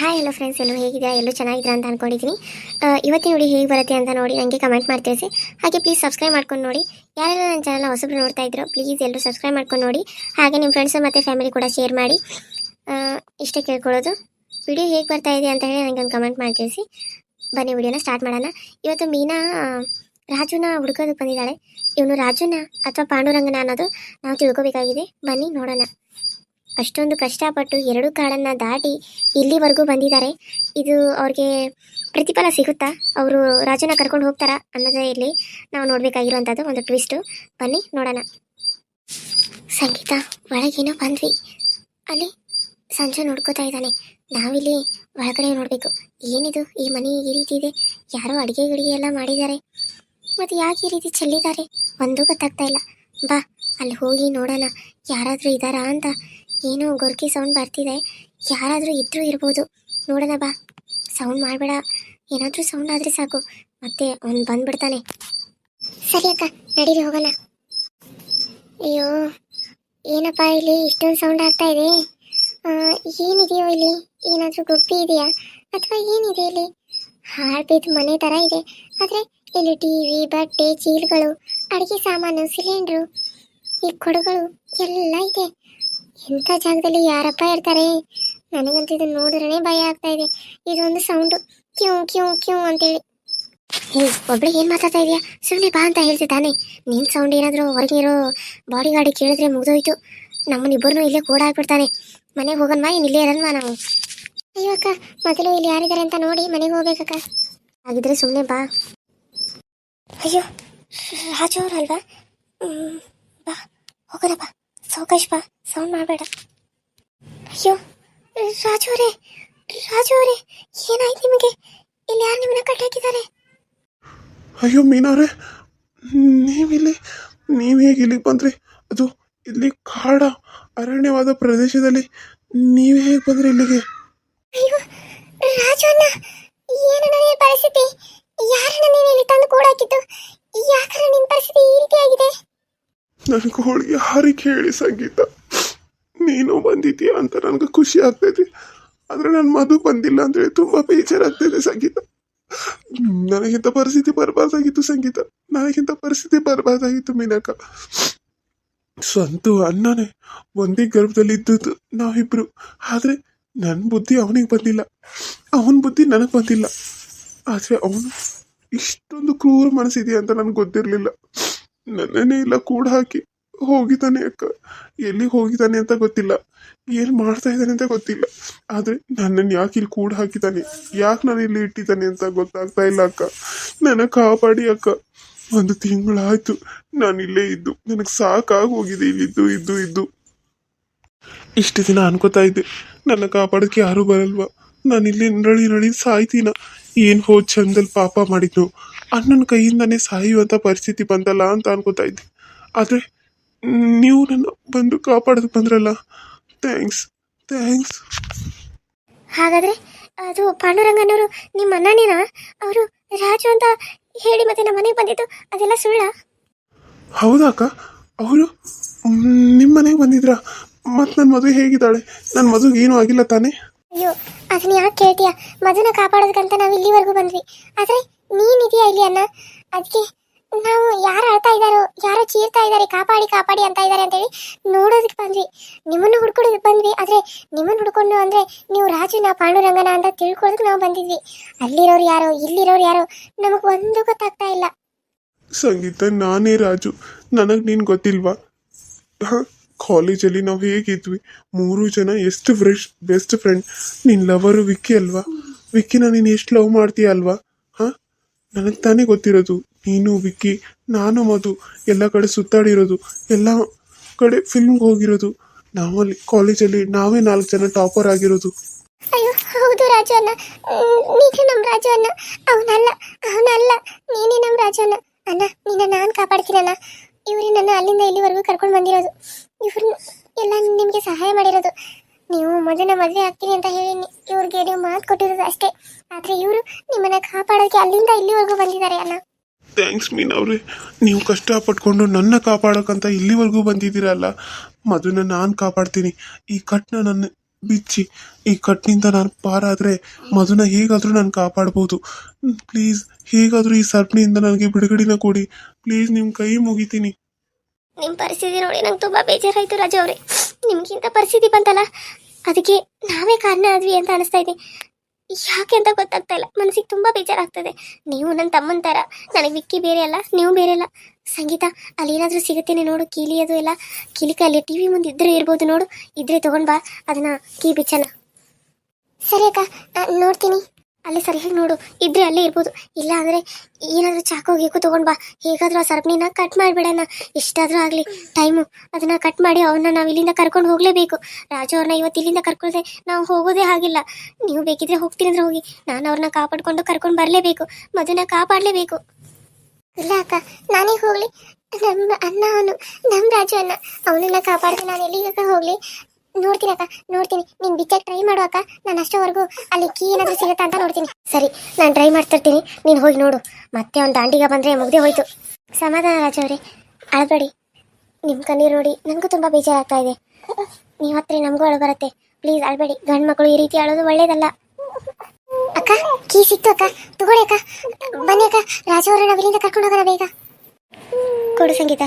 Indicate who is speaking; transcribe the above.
Speaker 1: Hi ಎಲ್ಲೋ friends ಎಲ್ಲೋ ಹೇಗಿದ್ದೀರಾ? ಎಲ್ಲೋ ಚೆನ್ನಾಗಿದ್ದೀರಾ ಅಂತ ಅಂದ್ಕೊಂಡಿದ್ದೀನಿ ಇವತ್ತಿನ ನೋಡಿ ಹೇಗೆ ಬರುತ್ತೆ ಅಂತ ನೋಡಿ ನನಗೆ ಕಮೆಂಟ್ ಮಾಡಿ ತಿಳಿಸಿ. ಹಾಗೆ ಪ್ಲೀಸ್ ಸಬ್ಸ್ಕ್ರೈಬ್ ಮಾಡ್ಕೊಂಡು ನೋಡಿ. ಯಾರೆಲ್ಲ ನನ್ನ ಚಾನಲ್ನ ಹೊಸಬ್ರು ನೋಡ್ತಾ ಇದ್ರು ಪ್ಲೀಸ್ ಎಲ್ಲರೂ ಸಬ್ಸ್ಕ್ರೈಬ್ ಮಾಡ್ಕೊಂಡು ನೋಡಿ. ಹಾಗೆ ನಿಮ್ಮ ಫ್ರೆಂಡ್ಸು ಮತ್ತು ಫ್ಯಾಮಿಲಿ ಕೂಡ ಶೇರ್ ಮಾಡಿ. ಇಷ್ಟೇ ಕೇಳ್ಕೊಳ್ಳೋದು. ವಿಡಿಯೋ ಹೇಗೆ ಬರ್ತಾ ಇದೆ ಅಂತ ಹೇಳಿ ನನಗೆ ಒಂದು ಕಮೆಂಟ್ ಮಾಡಿ ತಿಳಿಸಿ. ಬನ್ನಿ ವಿಡಿಯೋನ ಸ್ಟಾರ್ಟ್ ಮಾಡೋಣ. ಇವತ್ತು ಮೀನಾ ರಾಜುನ ಹುಡುಕೋದಕ್ಕೆ ಬಂದಿದ್ದಾಳೆ. ಇವನು ರಾಜುನ ಅಥವಾ ಪಾಂಡುರಂಗನ ಅನ್ನೋದು ನಾವು ತಿಳ್ಕೊಬೇಕಾಗಿದೆ. ಬನ್ನಿ, ನೋಡೋಣ. ಅಷ್ಟೊಂದು ಕಷ್ಟಪಟ್ಟು ಎರಡು ಕಾಡನ್ನು ದಾಟಿ ಇಲ್ಲಿವರೆಗೂ ಬಂದಿದ್ದಾರೆ. ಇದು ಅವ್ರಿಗೆ ಪ್ರತಿಫಲ ಸಿಗುತ್ತಾ? ಅವರು ರಾಜನ ಕರ್ಕೊಂಡು ಹೋಗ್ತಾರಾ ಅನ್ನೋದೇ ಇಲ್ಲಿ ನಾವು ನೋಡಬೇಕಾಗಿರುವಂಥದ್ದು ಒಂದು ಟ್ವಿಸ್ಟು. ಬನ್ನಿ, ನೋಡೋಣ. ಸಂಗೀತ, ಒಳಗೇನೋ ಬಂದ್ವಿ. ಅಲ್ಲಿ ಸಂಜೆ ನೋಡ್ಕೋತಾ ಇದ್ದಾನೆ. ನಾವಿಲ್ಲಿ ಒಳಗಡೆ ನೋಡಬೇಕು. ಏನಿದು? ಈ ಮನೆ ಈ ರೀತಿ ಇದೆ. ಯಾರೋ ಅಡುಗೆ ಗಿಡಿಗೆ ಎಲ್ಲ ಮಾಡಿದ್ದಾರೆ. ಮತ್ತು ಯಾಕೆ ಈ ರೀತಿ ಚೆಲ್ಲಿದ್ದಾರೆ? ಒಂದೂ ಗೊತ್ತಾಗ್ತಾ ಇಲ್ಲ. ಬಾ, ಅಲ್ಲಿ ಹೋಗಿ ನೋಡೋಣ. ಯಾರಾದರೂ ಇದ್ದಾರಾ ಅಂತ. ಏನೋ ಗೊರ್ಕಿ ಸೌಂಡ್ ಬರ್ತಿದೆ. ಯಾರಾದರೂ ಇದ್ರೂ ಇರ್ಬೋದು. ನೋಡೋಣ ಬಾ. ಸೌಂಡ್ ಮಾಡಬೇಡ. ಏನಾದರೂ ಸೌಂಡ್ ಆದರೆ ಸಾಕು. ಮತ್ತೆ ಅವ್ನು ಬಂದ್ಬಿಡ್ತಾನೆ. ಸರಿ ಅಕ್ಕ, ನಡೀರಿ, ಹೋಗೋಣ. ಅಯ್ಯೋ, ಏನಪ್ಪ ಇಲ್ಲಿ ಇಷ್ಟೊಂದು ಸೌಂಡ್ ಆಗ್ತಾ ಇದೆ? ಏನಿದೆಯೋ ಇಲ್ಲಿ? ಏನಾದರೂ ಗುಬ್ಬಿ ಇದೆಯಾ? ಅಥವಾ ಏನಿದೆ ಇಲ್ಲಿ? ಹಾಳ್ಬಿದ್ದು ಮನೆ ಥರ ಇದೆ. ಆದರೆ ಇಲ್ಲಿ ಟಿ ವಿ ಬಟ್ಟೆ, ಚೀಲಗಳು, ಅಡುಗೆ ಸಾಮಾನು ಸಿಲಿಂಡ್ರು ಈ ಕೊಡುಗಳು ಎಲ್ಲ ಇದೆ. ಎಂಥ ಜಾಗದಲ್ಲಿ ಯಾರಪ್ಪ ಇರ್ತಾರೆ? ನನಗಂತೂ ಇದನ್ನ ನೋಡಿದ್ರೆ ಭಯ ಆಗ್ತಾ ಇದೆ. ಇದೊಂದು ಸೌಂಡು ಕ್ಯೂ ಕ್ಯೂ ಕ್ಯೂ ಅಂತೇಳಿ. ಹೇ ಒಬ್ಳಿಗೆ ಏನು ಮಾತಾಡ್ತಾ ಇದೆಯಾ? ಸುಮ್ಮನೆ ಬಾ ಅಂತ ಹೇಳ್ತಿದ್ದಾನೆ. ನಿನ್ನ ಸೌಂಡ್ ಏನಾದರೂ ಹೊರಗೆ ಇರೋ ಬಾಡಿ ಗಾಡಿ ಕೇಳಿದ್ರೆ ಮುಗಿದೋಯ್ತು. ನಮ್ಮನ್ನಿಬ್ಬರನ್ನೂ ಇಲ್ಲೇ ಕೂಡ ಹಾಕ್ಬಿಡ್ತಾನೆ ಮನೆಗೆ ಹೋಗೋಣ ಏನು ಇಲ್ಲೇ ಇರಲ್ವಾ ನಾವು. ಅಯ್ಯೋ ಅಕ್ಕ, ಮೊದಲು ಇಲ್ಲಿ ಯಾರಿದ್ದಾರೆ ಅಂತ ನೋಡಿ ಮನೆಗೆ ಹೋಗ್ಬೇಕಕ್ಕ ಹಾಗಿದ್ರೆ ಸುಮ್ಮನೆ ಬಾ. ಅಯ್ಯೋ, ರಾಜು ಅಲ್ವಾ? ಬಾ, ಹೋಗೋಣ ಬಾ. ಸಾವಕಾಶ ಬಾ ಸೌಂಡ್ ಮಾಡಬೇಡ. ಅಯ್ಯೋ ರಾಜು ಅವರೇ ರಾಜು ಅವರೇ ಏನಾಯ್ತು ನಿಮಗೆ? ಇಲ್ಲಿ ಯಾರು ನಿಮ್ಮನ್ನ ಕಟ್ಟಾಕಿದ್ದಾರೆ
Speaker 2: ಅಯ್ಯೋ ಮೀನವ್ರೆ ನೀವಿಲ್ಲಿ ನೀವು ಹೇಗೆ ಇಲ್ಲಿಗೆ ಬಂದ್ರಿ? ಅದು ಇಲ್ಲಿ ಕಾಡ ಅರಣ್ಯವಾದ ಪ್ರದೇಶದಲ್ಲಿ ನೀವು ಹೇಗೆ ಬಂದ್ರಿ ಇಲ್ಲಿಗೆ?
Speaker 1: ಅಯ್ಯೋ ರಾಜು ಅಣ್ಣ ಏನು ನನ್ನ ಪರಿಸ್ಥಿತಿ? ಯಾರನ್ನ ನೀನು ಇಲ್ಲಿ ತಂದು ಕೂಡಾಕಿದ್ದು? ಯಾಕಂದ್ರೆ ನಿನ್ನ ಪರಿಸ್ಥಿತಿ ಈ ರೀತಿ ಆಗಿದೆ
Speaker 2: ನನಗೆ ಹೋಳಿಗೆ ಹಾರಿ ಕೇಳಿ ಸಂಗೀತ. ನೀನು ಬಂದಿದ್ದೀಯ ಅಂತ ನನಗೆ ಖುಷಿ ಆಗ್ತೈತಿ. ಆದರೆ ನನ್ನ ಮಧು ಬಂದಿಲ್ಲ ಅಂತೇಳಿ ತುಂಬ ಬೇಜಾರಾಗ್ತಿದೆ ಸಂಗೀತ. ನನಗಿಂತ ಪರಿಸ್ಥಿತಿ ಬರಬಾರ್ದಾಗಿತ್ತು ಸಂಗೀತ. ನನಗಿಂತ ಪರಿಸ್ಥಿತಿ ಬರಬಾರ್ದಾಗಿತ್ತು ಮೀನಕ್ಕ ಸ್ವಂತ ಅಣ್ಣನೇ, ಒಂದೇ ಗರ್ಭದಲ್ಲಿ ಇದ್ದದ್ದು ನಾವಿಬ್ರು. ಆದರೆ ನನ್ನ ಬುದ್ಧಿ ಅವನಿಗೆ ಬಂದಿಲ್ಲ. ಅವನ ಬುದ್ಧಿ ನನಗೆ ಬಂದಿಲ್ಲ. ಆದರೆ ಅವನು ಇಷ್ಟೊಂದು ಕ್ರೂರ ಮನಸ್ಸಿದೆ ಅಂತ ನನಗೆ ಗೊತ್ತಿರಲಿಲ್ಲ. ನನ್ನನ್ನೇ ಇಲ್ಲ ಕೂಡ ಹಾಕಿ ಹೋಗಿದ್ದಾನೆ ಅಕ್ಕ. ಎಲ್ಲಿ ಹೋಗಿದ್ದಾನೆ ಅಂತ ಗೊತ್ತಿಲ್ಲ. ಏನು ಮಾಡ್ತಾ ಇದ್ದಾನೆ ಅಂತ ಗೊತ್ತಿಲ್ಲ. ಆದರೆ ನನ್ನನ್ನು ಯಾಕೆ ಇಲ್ಲಿ ಕೂಡ ಹಾಕಿದ್ದಾನೆ? ಯಾಕೆ ನಾನು ಇಲ್ಲಿ ಇಟ್ಟಿದ್ದಾನೆ ಅಂತ ಗೊತ್ತಾಗ್ತಾ ಇಲ್ಲ ಅಕ್ಕ. ನನ್ನ ಕಾಪಾಡಿ ಅಕ್ಕ. ಒಂದು ತಿಂಗಳಾಯ್ತು ನಾನು ಇಲ್ಲೇ ಇದ್ದು. ನನಗೆ ಸಾಕಾಗಿ ಹೋಗಿದೆ ಇಲ್ಲಿದ್ದು ಇದ್ದು ಇದ್ದು ಇಷ್ಟು ದಿನ ಅನ್ಕೋತಾ ಇದ್ದೆ. ನನ್ನ ಕಾಪಾಡೋಕ್ಕೆ ಯಾರೂ ಬರಲ್ವಾ? ನಾನು ಇಲ್ಲಿ ನಳಿ ನರಳಿ ಸಾಯ್ತೀನ? ಏನು ಹೋದ್ ಚಂದಲ್ಲಿ ಪಾಪ ಮಾಡಿದ್ನು? ಅಣ್ಣನ ಕೈಯಿಂದನೇ ಸಾಯುವಂಥ ಪರಿಸ್ಥಿತಿ ಬಂದಲ್ಲ ಅಂತ ಅನ್ಕೋತಾ ಇದ್ದೆ. ಆದರೆ ನೀವು ನನ್ನ ಬಂದು ಕಾಪಾಡೋದಕ್ಕೆ ಬಂದ್ರಲ್ಲ. ಥ್ಯಾಂಕ್ಸ್. ಥ್ಯಾಂಕ್ಸ್.
Speaker 1: ಹಾಗಾದ್ರೆ ಅದು ಪಾಂಡುರಂಗನವರು ನಿಮ್ಮ ಅಣ್ಣನೇನಾ? ಅವರು ರಾಜು ಅಂತ ಹೇಳಿ ಮತ್ತೆ ನಮ್ಮ ಮನೆಗೆ ಬಂದಿದ್ದು ಅದೆಲ್ಲ ಸುಳ್ಳ?
Speaker 2: ಹೌದಾ ಅಕ್ಕ? ಅವರು ನಿಮ್ಮ ಮನೆಗೆ ಬಂದಿದ್ರಾ? ಮತ್ತು ನನ್ನ ಮದುವೆ ಹೇಗಿದ್ದಾಳೆ? ನನ್ನ ಮದುವೆಗೆ ಏನೂ ಆಗಿಲ್ಲ ತಾನೇ?
Speaker 1: ಅಯ್ಯೋ ಅದನ್ನ ಯಾಕೆ ಕೇಳ್ತೀಯ? ಮಧುನ ಕಾಪಾಡೋದಕ್ಕಂತ ನಾವು ಇಲ್ಲಿವರೆಗೂ ಬಂದ್ವಿ. ಆದ್ರೆ ನೀನಿದೆಯಾ ಇಲ್ಲಿ ಅಣ್ಣ? ಅದಕ್ಕೆ ನಾವು ಯಾರು ಅಳ್ತಾ ಇದ್ದಾರೋ, ಯಾರೋ ಚೀರ್ತಾ ಇದ್ದಾರೆ, ಕಾಪಾಡಿ ಕಾಪಾಡಿ ಅಂತ ಇದ್ದಾರೆ ಅಂತೇಳಿ ನೋಡೋದಕ್ಕೆ ಬಂದ್ವಿ. ನಿಮ್ಮನ್ನು ಹುಡ್ಕೊಡೋದಕ್ಕೆ ಬಂದ್ವಿ, ಆದರೆ ನಿಮ್ಮನ್ನು ಹುಡ್ಕೊಂಡು ಅಂದರೆ ನೀವು ರಾಜುನ ಪಾಂಡುರಂಗನ ಅಂತ ತಿಳ್ಕೊಳ್ಳೋದಕ್ಕೆ ನಾವು ಬಂದಿದ್ವಿ. ಅಲ್ಲಿರೋರು ಯಾರೋ, ಇಲ್ಲಿರೋರು ಯಾರೋ, ನಮಗೆ ಒಂದು ಗೊತ್ತಾಗ್ತಾ ಇಲ್ಲ.
Speaker 2: ಸಂಗೀತ, ನಾನೇ ರಾಜು. ನನಗೆ ನೀನು ಗೊತ್ತಿಲ್ವಾ? ಕಾಲೇಜಲ್ಲಿ ನಾವು ಹೇಗಿದ್ವಿ? ಮೂರು ಜನ ಎಷ್ಟು ಫ್ರೆಶ್ ಬೆಸ್ಟ್ ಫ್ರೆಂಡ್ ನಿನ್ನ ಲವರು ವಿಕ್ಕಿ ಅಲ್ವಾ? ವಿಕ್ಕಿನ ನೀನು ಎಷ್ಟು ಲವ್ ಮಾಡ್ತೀಯ ಅಲ್ವಾ? ನನಗೆ ತಾನೇ ಗೊತ್ತಿರೋದು. ನೀನು, ವಿಕ್ಕಿ, ನಾನು, ಮಧು, ಎಲ್ಲ ಕಡೆ ಸುತ್ತಾಡಿರೋದು. ಎಲ್ಲ ಕಡೆ ಫಿಲ್ಮ್ಗೆ ಹೋಗಿರೋದು. ನಾವಲ್ಲಿ ಕಾಲೇಜಲ್ಲಿ ನಾವೇ ನಾಲ್ಕು ಜನ ಟಾಪರ್ ಆಗಿರೋದು.
Speaker 1: ಅಯ್ಯೋ, ಹೌದು ರಾಜಣ್ಣ. ನೀನೇ ನಮ್ಮ ರಾಜಣ್ಣ. ಅವನಲ್ಲ ಅವನಲ್ಲ. ನೀನೇ ನಮ್ಮ ರಾಜಣ್ಣ. ಅಣ್ಣ, ನಿನ್ನ ನಾನು ಕಾಪಾಡ್ತೀನಣ್ಣ. ಇವ್ರೇ ನನ್ನ ಅಲ್ಲಿಂದ ಇಲ್ಲಿವರೆಗೂ ಕರ್ಕೊಂಡು ಬಂದಿರೋದು. ಇವರು ಎಲ್ಲ ನಿಮಗೆ ಸಹಾಯ ಮಾಡಿರೋದು. ನೀವು ಮೊದಲ ಮದುವೆ ಆಗ್ತೀನಿ ಅಂತ ಹೇಳಿ ಇವ್ರಿಗೆ ನೀವು ಮಾತು ಕೊಟ್ಟಿರೋದು ಅಷ್ಟೇ. ಆದರೆ ಇವರು ನಿಮ್ಮನ್ನ ಕಾಪಾಡೋಕೆ ಅಲ್ಲಿಂದ ಇಲ್ಲಿವರೆಗೂ ಬಂದಿದ್ದಾರೆ ಅಣ್ಣ.
Speaker 2: ಥ್ಯಾಂಕ್ಸ್ ಮೀನ್ ಅವ್ರೆ. ನೀವು ಕಷ್ಟಪಟ್ಕೊಂಡು ನನ್ನ ಕಾಪಾಡೋಕ್ಕಂತ ಇಲ್ಲಿವರೆಗೂ ಬಂದಿದ್ದೀರಲ್ಲ? ಮಧುನ ನಾನು ಕಾಪಾಡ್ತೀನಿ. ಈ ಕಟ್ನ ನನ್ನ ಬಿಚ್ಚಿ ಈ ಕಟ್ಟಿನಿಂದ ನಾನು ಪಾರಾದರೆ ಮಧುನ ಹೇಗಾದರೂ ನಾನು ಕಾಪಾಡ್ಬೋದು. ಪ್ಲೀಸ್ ಹೇಗಾದರೂ ಈ ಸರ್ಪಣಿಯಿಂದ ನನಗೆ ಬಿಡುಗಡೆನ ಕೊಡಿ. ಪ್ಲೀಸ್ ನಿಮ್ಮ ಕೈ ಮುಗಿತೀನಿ.
Speaker 1: ನಿಮ್ಮ ಪರಿಸ್ಥಿತಿ ನೋಡಿ ನಂಗೆ ತುಂಬ ಬೇಜಾರಾಯಿತು ರಾಜು ಅವರೇ. ನಿಮಗಿಂತ ಪರಿಸ್ಥಿತಿ ಬಂತಲ್ಲ? ಅದಕ್ಕೆ ನಾವೇ ಕಾರಣ ಆದ್ವಿ ಅಂತ ಅನಿಸ್ತಾ ಇದೆ. ಯಾಕೆ ಅಂತ ಗೊತ್ತಾಗ್ತಾ ಇಲ್ಲ. ಮನಸ್ಸಿಗೆ ತುಂಬ ಬೇಜಾರಾಗ್ತದೆ. ನೀವು ನನ್ನ ತಮ್ಮನ ಥರ ನನಗೆ ವಿಕ್ಕಿ ಬೇರೆ ಅಲ್ಲ, ನೀವು ಬೇರೆ ಅಲ್ಲ. ಸಂಗೀತ ಅಲ್ಲಿ ಏನಾದರೂ ಸಿಗುತ್ತೇನೆ ನೋಡು, ಕೀಲಿ ಅದು ಎಲ್ಲ ಕೀಲಿಕ ಅಲ್ಲಿ ಟಿ ವಿ ಮುಂದೆ ಇದ್ರೆ ಇರ್ಬೋದು ನೋಡು. ಇದ್ರೆ ತಗೊಂಡ್ ಬಾ, ಅದನ್ನ ಕೀ ಬಿಚ್ಚನ ಸರಿ ಅಕ್ಕ ನೋಡ್ತೀನಿ. ಅಲ್ಲಿ ಸರಿಯಾಗಿ ನೋಡು? ಇದ್ರೆ ಅಲ್ಲೇ ಇರ್ಬೋದು. ಇಲ್ಲ ಅಂದ್ರೆ ಏನಾದರೂ ಚಾಕು ಗೀಕು ತಗೊಂಡ್ ಬಾ. ಹೇಗಾದ್ರೂ ಆ ಸರಪಣಿನ ಕಟ್ ಮಾಡಿಬಿಡೋಣ. ಎಷ್ಟಾದ್ರೂ ಆಗಲಿ ಟೈಮು ಅದನ್ನ ಕಟ್ ಮಾಡಿ ಅವನ್ನ ನಾವು ಇಲ್ಲಿಂದ ಕರ್ಕೊಂಡು ಹೋಗಲೇಬೇಕು. ರಾಜು ಅವ್ರನ್ನ ಇವತ್ತು ಇಲ್ಲಿಂದ ಕರ್ಕೊಳ್ದೆ ನಾವು ಹೋಗೋದೇ ಆಗಿಲ್ಲ. ನೀವು ಬೇಕಿದ್ರೆ ಹೋಗ್ತೀನಿ ಅಂದ್ರೆ ಹೋಗಿ. ನಾನು ಅವ್ರನ್ನ ಕಾಪಾಡ್ಕೊಂಡು ಕರ್ಕೊಂಡು ಬರಲೇಬೇಕು. ಮದುನ ಕಾಪಾಡಲೇಬೇಕು. ಇಲ್ಲ ಅಕ್ಕ, ನಾನೇ ಹೋಗ್ಲಿ. ನಮ್ಮ ಅಣ್ಣ ಅವನು, ನಮ್ಮ ರಾಜು ಅಣ್ಣ. ಅವನನ್ನ ಕಾಪಾಡ್ದೆ ನಾನು ಎಲ್ಲಿಗೆ ಹೋಗ್ಲಿ? ನೋಡ್ತೀನಿ ಅಕ್ಕ, ನೋಡ್ತೀನಿ. ನೀನು ಬಿಚ್ಚಕ್ಕೆ ಟ್ರೈ ಮಾಡು ಅಕ್ಕ. ನಾನು ಅಷ್ಟೋವರೆಗೂ ಅಲ್ಲಿ ಕೀ ಏನಾದರೂ ಸಿಗುತ್ತಾ ಅಂತ ನೋಡ್ತೀನಿ. ಸರಿ, ನಾನು ಟ್ರೈ ಮಾಡ್ತಿರ್ತೀನಿ. ನೀನು ಹೋಗಿ ನೋಡು. ಮತ್ತೆ ಒಂದು ದಾಂಡಿಗೆ ಬಂದರೆ ಮುಗ್ದೇ ಹೋಯ್ತು. ಸಮಾಧಾನ ರಾಜ ಅವರೇ. ಅಳಬೇಡಿ. ನಿಮ್ಮ ಕಣ್ಣೀರು ನೋಡಿ ನನಗೂ ತುಂಬ ಬೇಜಾರಾಗ್ತಾ ಇದೆ. ನೀವು ಹತ್ರ, ನಮಗೂ ಅಳು ಬರುತ್ತೆ. ಪ್ಲೀಸ್ ಅಳಬೇಡಿ. ಗಂಡು ಮಕ್ಕಳು ಈ ರೀತಿ ಅಳೋದು ಒಳ್ಳೇದಲ್ಲ. ಅಕ್ಕ, ಕೀ ಸಿಕ್ತು ಅಕ್ಕ. ತಗೊಳ್ಳಿ ಅಕ್ಕ. ಬನ್ನಿ ಅಕ್ಕ. ರಾಜ ಅವರನ್ನ ಇಲ್ಲಿಂದ ಕರ್ಕೊಂಡು ಹೋಗೋಣ ಬೇಗ. ಕೊಡು ಸಂಗೀತ.